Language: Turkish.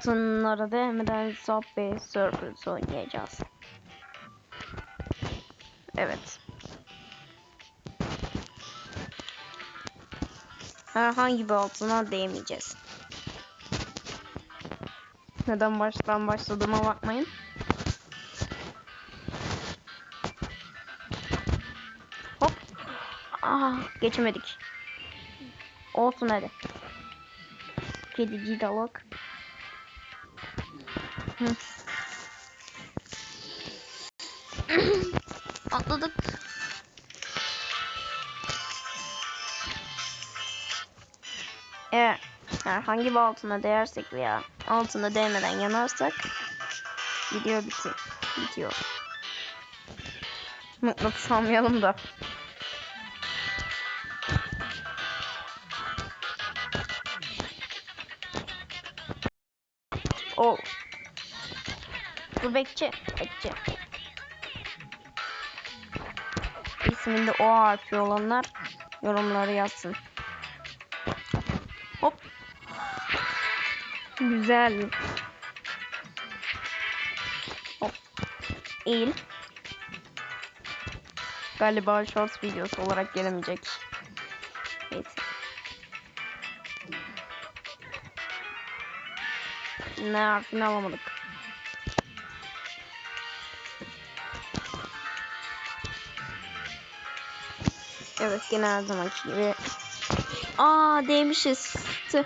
altınlara değmeden Subway Surfers oynayacağız. Evet. Herhangi bir altına değmeyeceğiz. Neden baştan başladığıma bakmayın. Hop. Ah, geçemedik. Olsun hadi. Kediciyi de alak. Hı. Atladık. Eğer herhangi bir altına değersek veya altına değmeden yanarsak video bitti. Bitiyor. Mıknatıs almayalım da. O. Dur bekçi. Bekçi. İsminde O harfi olanlar yorumları yazsın. Hop. Güzel. Hop. Eğil. Galiba shorts videosu olarak gelemeyecek. Neyse. Ne harfini alamadık. Evet gene her zamanki gibi. Aa değmişiz. Tüh.